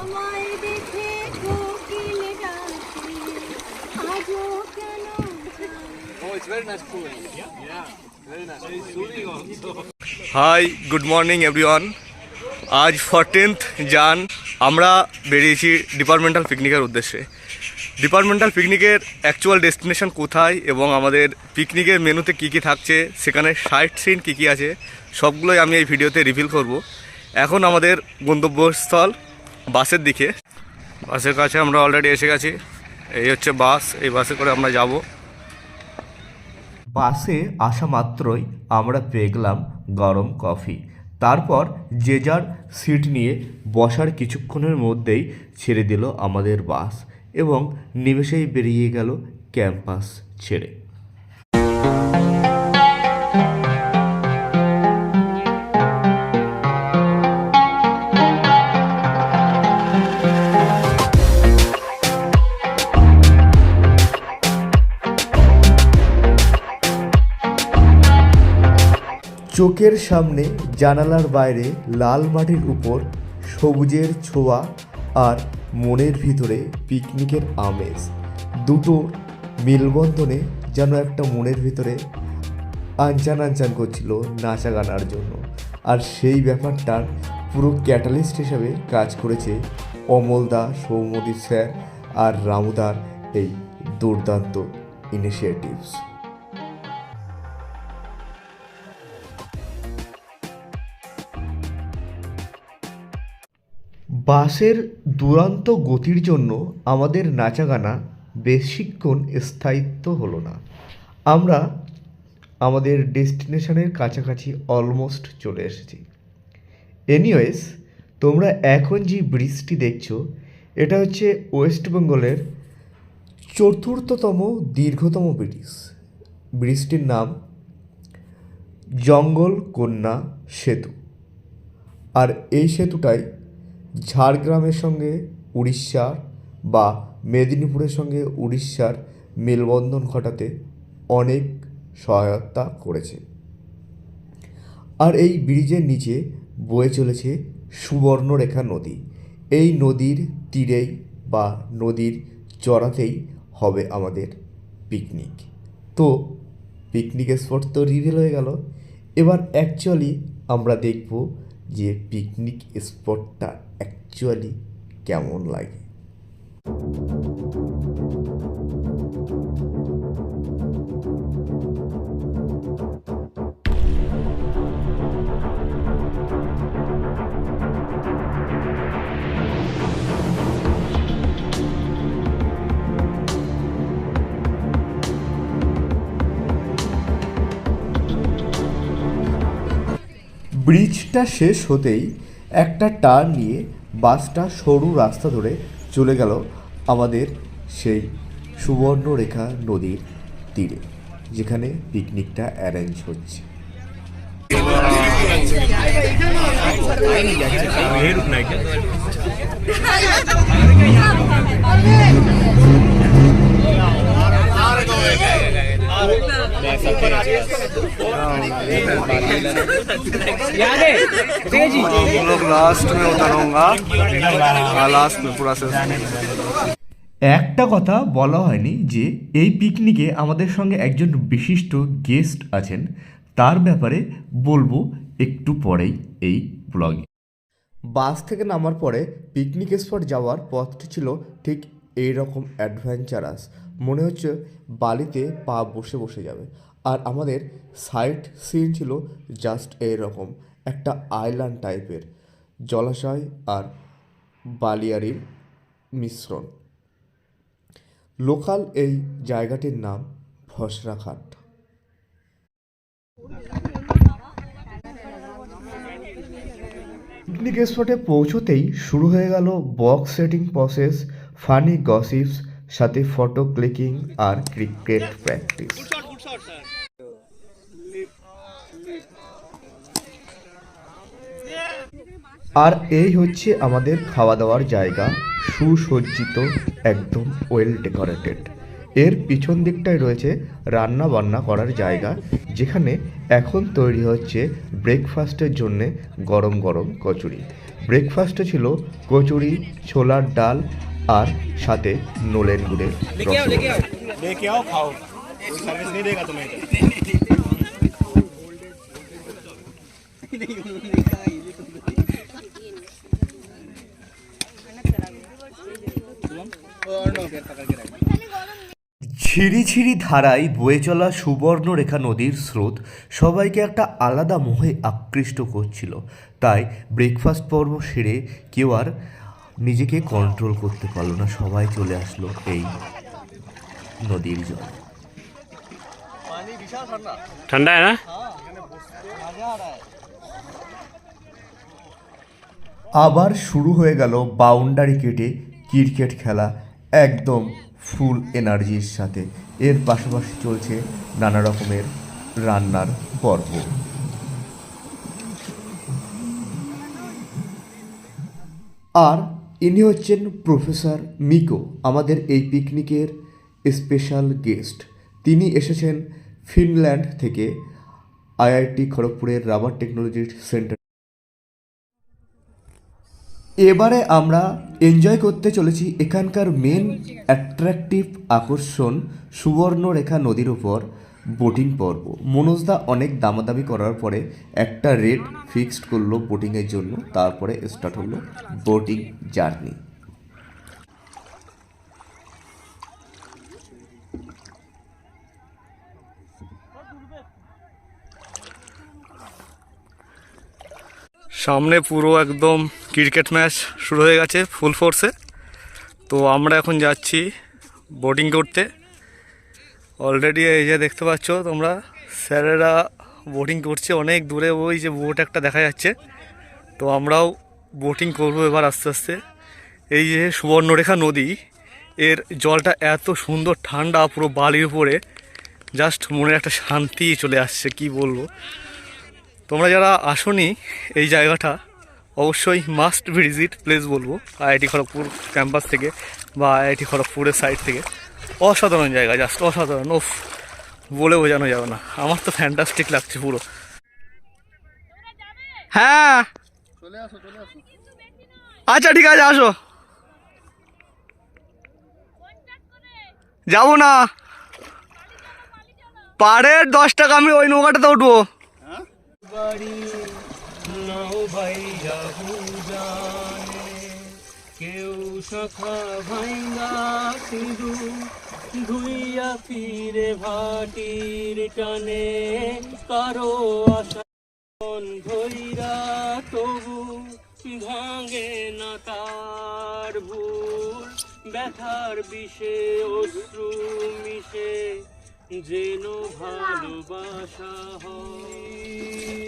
আমায় দেখে কোকিল ডাকে আজও কেন. হাই গুড মর্নিং এভরিওয়ান আজ ফরটিন্থ জান আমরা বেরিয়েছি ডিপার্টমেন্টাল পিকনিকের উদ্দেশ্যে। ডিপার্টমেন্টাল পিকনিকের অ্যাকচুয়াল ডেস্টিনেশন কোথায় এবং আমাদের পিকনিকের মেনুতে কী কী থাকছে সেখানে সাইট সিন কী কী আছে সবগুলোই আমি এই ভিডিওতে রিভিল করব। এখন আমাদের গন্তব্যস্থল বাসের দিকে। বাসের কাছে আমরা অলরেডি এসে গেছি। এই হচ্ছে বাস, এই বাসে করে আমরা যাব। বাসে আসা মাত্রই আমরা পেয়ে গেলাম গরম কফি। তারপর যে যার সিট নিয়ে বসার কিছুক্ষণের মধ্যেই ছেড়ে দিল আমাদের বাস এবং নিমেষেই বেরিয়ে গেল ক্যাম্পাস ছেড়ে। চোখের সামনে জানালার বাইরে লাল মাটির উপর সবুজের ছোঁয়া আর মনের ভিতরে পিকনিকের আমেজ। দুটো মেলবন্ধনে যেন একটা মনের ভিতরে আনচান আনচান করছিল নাচা গানার জন্য। আর সেই ব্যাপারটার পুরো ক্যাটালিস্ট হিসাবে কাজ করেছে অমলদা সৌমদীপ স্যার আর রামুদার এই দুর্দান্ত ইনিশিয়েটিভস বাসের দুরন্ত গতির জন্য আমাদের নাচাগানা বেশিক্ষণ স্থায়িত্ব হলো না। আমরা আমাদের ডেস্টিনেশনের কাছাকাছি অলমোস্ট চলে এসেছি। এনিওয়েস তোমরা এখন যে ব্রিজটি দেখছ, এটা হচ্ছে ওয়েস্ট বেঙ্গলের চতুর্থতম দীর্ঘতম ব্রিজ। ব্রিজটির নাম জঙ্গল কন্যা সেতু। আর এই সেতুটাই ঝাড়গ্রামের সঙ্গে উড়িষ্যার বা মেদিনীপুরের সঙ্গে উড়িষ্যার মেলবন্ধন ঘটাতে অনেক সহায়তা করেছে। আর এই ব্রিজের নিচে বয়ে চলেছে সুবর্ণরেখা নদী। এই নদীর তীরেই বা নদীর চড়াতেই হবে আমাদের পিকনিক। তো পিকনিক স্পট তো রিভিল হয়ে গেল। এবার অ্যাকচুয়ালি আমরা দেখব যে পিকনিক স্পটটা অ্যাকচুয়ালি কেমন লাগে? ব্রিজটা শেষ হতেই একটা টার্ন নিয়ে বাসটা সরু রাস্তা ধরে চলে গেল আমাদের সেই সুবর্ণরেখা নদীর তীরে, যেখানে পিকনিকটা অ্যারেঞ্জ হচ্ছে। हम लोग लास्ट में उतरूंगा लास्ट में पूरा একটা কথা বলা হয়নি যে এই পিকনিকে আমাদের সঙ্গে একজন বিশিষ্ট গেস্ট আছেন তার ব্যাপারে বলবো একটু পরেই এই ব্লগে বাস থেকে নামার পরে পিকনিক স্পট যাওয়ার পথটি ছিল ঠিক এই রকম অ্যাডভেঞ্চারাস মনে হচ্ছে বালিতে পা বসে বসে যাবে। আর আমাদের সাইট সিন ছিল জাস্ট এই রকম একটা আইল্যান্ড টাইপের, জলাশয় আর বালিয়ারির মিশ্রণ। লোকাল এই জায়গাটির নাম ভসরাঘাট পিকনিক স্পটে পৌঁছতেই শুরু হয়ে গেল box setting process funny gossips সাথে ফটো ক্লিকিং আর ক্রিকেট প্র্যাকটিস আর এই হচ্ছে আমাদের খাওয়া দাওয়ার জায়গা, সুসজ্জিত, একদম ওয়েল ডেকোরেটেড এর পিছন দিকটায় রয়েছে রান্না বান্না করার জায়গা, যেখানে এখন তৈরি হচ্ছে ব্রেকফাস্টের জন্যে গরম গরম কচুরি। ব্রেকফাস্টে ছিল কচুরি, ছোলার ডাল আর সাথে নলেন গুড়ের ঝিরিঝিরি ধারায় বয়ে চলা সুবর্ণরেখা নদীর স্রোত সবাইকে একটা আলাদা মোহে আকৃষ্ট করছিল। তাই ব্রেকফাস্ট পর্ব সেরে কেউ আর নিজেকে কন্ট্রোল করতে পারল না সবাই চলে আসলো এই নদীর জল। ঠান্ডা না? আবার শুরু হয়ে গেল বাউন্ডারি কেটে ক্রিকেট খেলা একদম ফুল এনার্জির সাথে। এর পাশাপাশি চলছে নানা রকমের রান্নার পর্ব। আর ইনি হচ্ছেন প্রফেসর মিকো, আমাদের এই পিকনিকের স্পেশাল গেস্ট। তিনি এসেছেন ফিনল্যান্ড থেকে আইআইটি খড়গপুরের রাবার টেকনোলজি সেন্টার। এবারে আমরা এনজয় করতে চলেছি এখানকার মেন অ্যাট্রাকটিভ আকর্ষণ, সুবর্ণরেখা নদীর উপর। বোটিং পর্ব। মনোজদা অনেক দামাদামি করার পরে একটা রেট ফিক্সড করল বোটিংয়ের জন্য, তারপরে স্টার্ট হলো বোটিং জার্নি সামনে পুরো একদম ক্রিকেট ম্যাচ শুরু হয়ে গেছে ফুল ফোর্সে তো আমরা এখন যাচ্ছি বোটিং করতে। অলরেডি এই যে দেখতে পাচ্ছ তোমরা, স্যারেরা বোটিং করছে অনেক দূরে। ওই যে বোট একটা দেখা যাচ্ছে। তো আমরাও বোটিং করব এবার আস্তে আস্তে। এই যে সুবর্ণরেখা নদী, এর জলটা এত সুন্দর, ঠান্ডা পুরো বালির উপরে। জাস্ট মনে একটা শান্তি চলে আসছে, কি বলব। তোমরা যারা আসনি এই জায়গাটা, অবশ্যই মাস্ট ভিজিট প্লেস বলব। আইআইটি খড়গপুর ক্যাম্পাস থেকে বা আইআইটি খড়গপুরের সাইড থেকে। অসাধারণ জায়গা জাস্ট অসাধারণ। ওফ বলে বোঝানো যাবে না। আমার তো ফ্যান্টাস্টিক লাগছে পুরো। হ্যাঁ। আচ্ছা ঠিক আছে আসো। যাব না। পাড়ের দশ টাকা আমি ওই নৌকাটাতে উঠবো। জানে কেউ ভাঙ্গা সিঁদু ধুইয়া ফিরে ভাটির টানে কারও আশা মন ধইরা তবু ভাঙে না তার ভুল। ব্যথার বিষে অশ্রু মিশে, যেন ভালোবাসা হয়।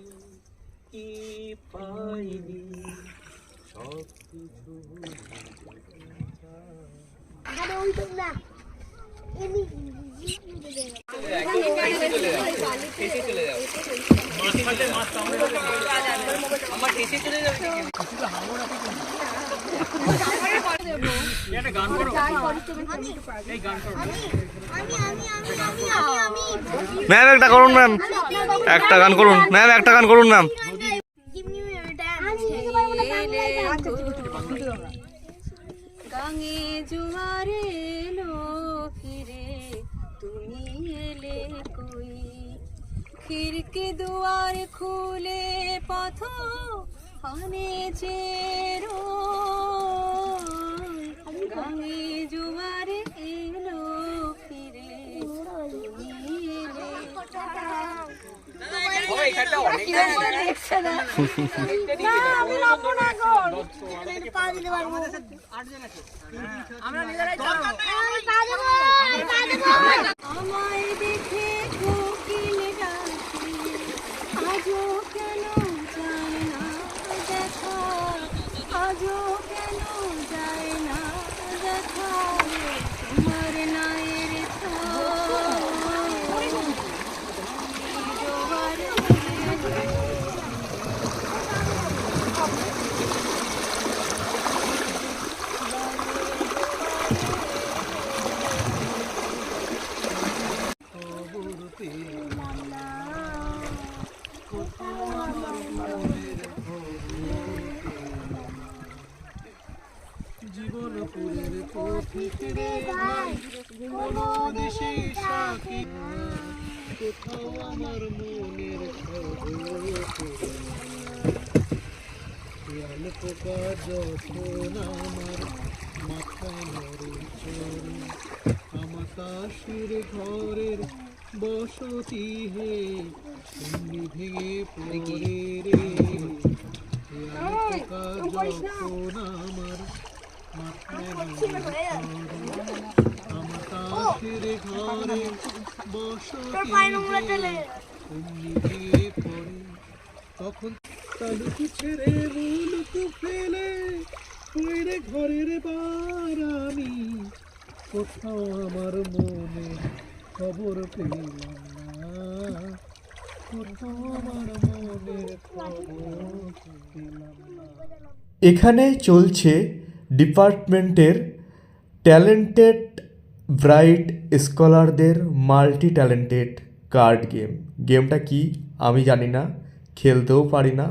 কি পাইনি। সব কিছু ম্যাম একটা করুন ম্যাম। একটা গান করুন। ম্যাম একটা গান করুন ম্যাম। গাঙে জোয়ারে এলো ফিরে তুমি এলে কই? খিড়কি দুয়ার খুলে পথ হানে চেরো ভাঙে জোয়ারে এলো ফিরে তুমি এলে আমায় দেখে কোকিল ডাকে আজও কেন যায় না দেখা আজও কেন যায় না দেখা তোমার নায়ের তো আমাকাশের ঘরের বসতি হে তুমি ভেঙে পড়ে রে পোকা যখন আমার নড়ে আমাকাশের ঘরে বসতি হে তুমি ভেঙে পড়ে তখন ছেড়ে ফেলে। ঘরের কোথাও আমার মনে খবর পেলাম না। কোথাও আমার মনের খবর পেলাম এখানে চলছে ডিপার্টমেন্টের ট্যালেন্টেড ব্রাইট স্কলারদের মাল্টি ট্যালেন্টেড কার্ড গেম। গেমটা কি? আমি জানি না, খেলতেও পারি না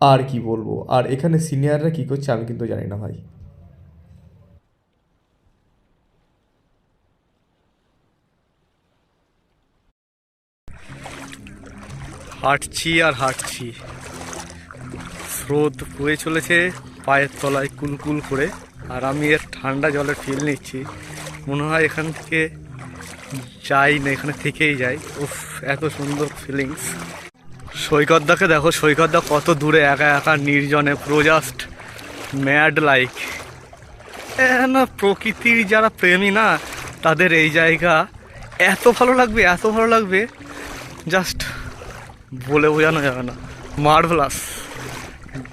আর কি বলব? আর এখানে সিনিয়ররা কী করছে আমি কিন্তু জানি না ভাই। হাঁটছি আর হাঁটছি। স্রোত বয়ে চলেছে পায়ের তলায় কুলকুল করে। আর আমি এর ঠান্ডা জলের ফিল নিচ্ছি। মনে হয় এখান থেকে যাই না, এখানে থেকেই যাই। উফ, এত সুন্দর ফিলিংস সৈকতদাকে দেখো, সৈকতদা কত দূরে একা একা, নির্জনে পুরো জাস্ট ম্যাড লাইক না, প্রকৃতির যারা প্রেমী না, তাদের এই জায়গা এত ভালো লাগবে, এত ভালো লাগবে। জাস্ট বলে বোঝানো যাবে না। মার্ভেলাস,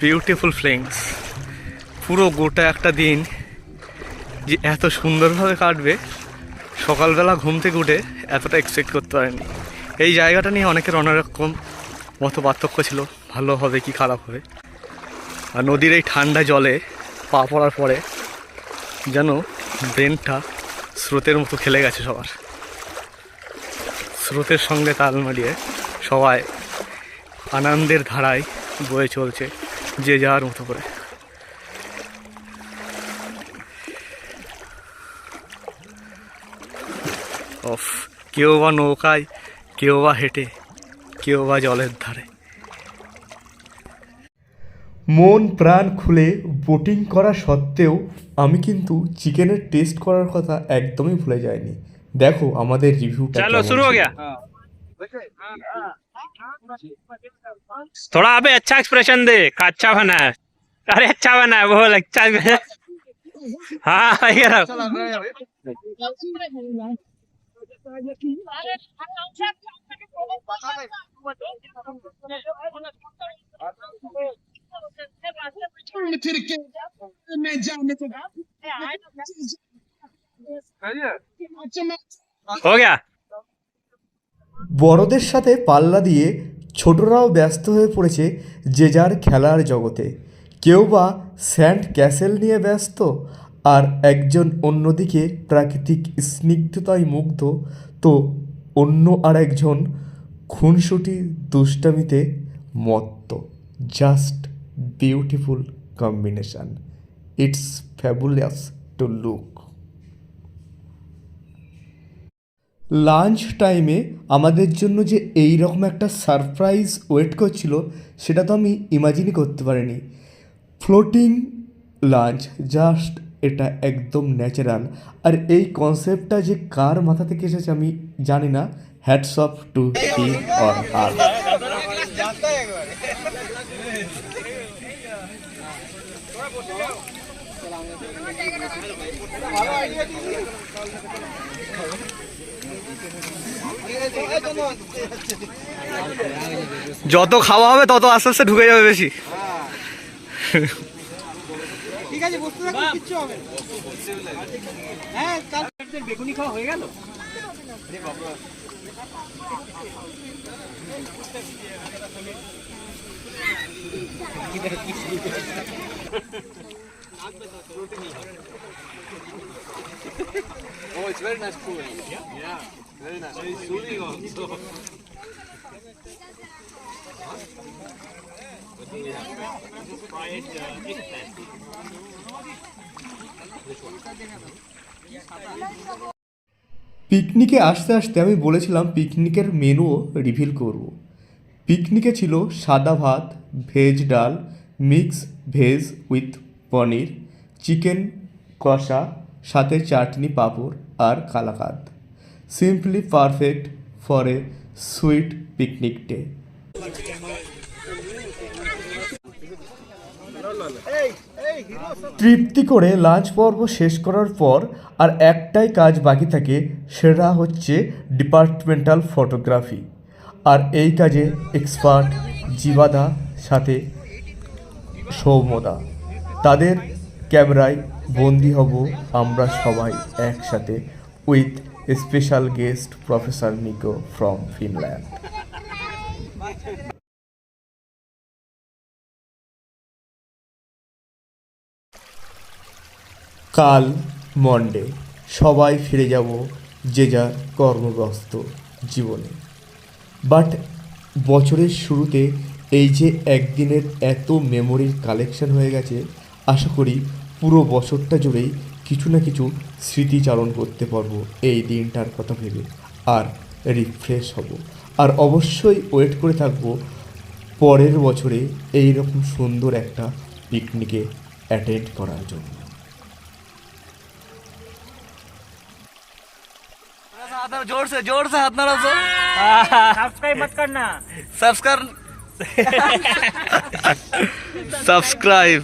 বিউটিফুল ফ্লেংস পুরো গোটা একটা দিন যে এত সুন্দরভাবে কাটবে, সকালবেলা ঘুম থেকে উঠে এতটা এক্সপেক্ট করতে পারেনি। এই জায়গাটা নিয়ে অনেকের অনেক রকম মতো পার্থক্য ছিল। ভালো হবে কি খারাপ হবে? আর নদীর এই ঠান্ডা জলে পা পড়ার পরে যেন ব্রেনটা স্রোতের মতো খেলে গেছে সবার। স্রোতের সঙ্গে তাল মিলিয়ে সবাই আনন্দের ধারায় বয়ে চলছে যে যার মতো করে। অফ কেউ বা নৌকায়, কেউ বা হেঁটে কেউ বা জলের ধারে মন প্রাণ খুলে বোটিং করা সত্ত্বেও আমি কিন্তু চিকেনের টেস্ট করার কথা একদমই ভুলে যাইনি দেখো আমাদের রিভিউটা चलो शुरू हो गया थोड़ा अबे अच्छा एक्सप्रेशन दे का अच्छा बना है अरे अच्छा बना है बोल अच्छा हाँ ये रहो। Turn it to the kid. Man, John, it's a. বড়দের সাথে পাল্লা দিয়ে ছোটরাও ব্যস্ত হয়ে পড়েছে যে যার খেলার জগতে কেউ বা স্যান্ড ক্যাসেল নিয়ে ব্যস্ত আর একজন অন্যদিকে প্রাকৃতিক স্নিগ্ধতায় মুগ্ধ তো অন্য আর একজন খুনসুটি দুষ্টামিতে মত্ত just beautiful combination it's fabulous to look lunch টাইমে আমাদের জন্য যে এই রকম একটা সারপ্রাইজ ওয়েট করছিল, সেটা তো আমি ইমাজিনই করতে পারিনি। ফ্লোটিং লাঞ্চ জাস্ট এটা একদম ন্যাচারাল আর এই কনসেপ্টটা যে কার মাথা থেকে এসেছে আমি জানি না hats off to he or her যত খাওয়া হবে তত আস্তে আস্তে ঢুকে যাবে বেশি। ঠিক আছে হ্যাঁ বেগুনি খাওয়া হয়ে গেল? oh, it's very nice pool. Yeah, yeah, very nice. So it's swimming also. Yeah. Try it, uh, this one. পিকনিকে আসতে আসতে আমি বলেছিলাম পিকনিকের মেনুও রিভিল করব। পিকনিকে ছিল সাদা ভাত veg dal mix veg with paneer chicken কষা, সাথে চাটনি পাঁপড় আর kalakand. Simply perfect for a sweet picnic day তৃপ্তি করে লাঞ্চ পর্ব শেষ করার পর আর একটাই কাজ বাকি থাকে, সেটা হচ্ছে ডিপার্টমেন্টাল ফটোগ্রাফি আর এই কাজে এক্সপার্ট জীবাদা, সাথে সৌমদা তাদের ক্যামেরায় বন্দি হব আমরা সবাই একসাথে with special guest professor Niko from Finland কাল মন্ডে সবাই ফিরে যাব যে যার কর্মব্যস্ত জীবনে। বাট বছরের শুরুতে এই যে একদিনের এত মেমোরির কালেকশন হয়ে গেছে, আশা করি পুরো বছরটা জুড়েই কিছু না কিছু স্মৃতিচারণ করতে পারব এই দিনটার কথা ভেবে। আর রিফ্রেশ হব। আর অবশ্যই ওয়েট করে থাকব পরের বছরে এই রকম সুন্দর একটা পিকনিকে অ্যাটেন্ড করার জন্য। ज़ोर से ज़ोर से हाथ मारो सब्सक्राइब मत करना। Subscribe subscribe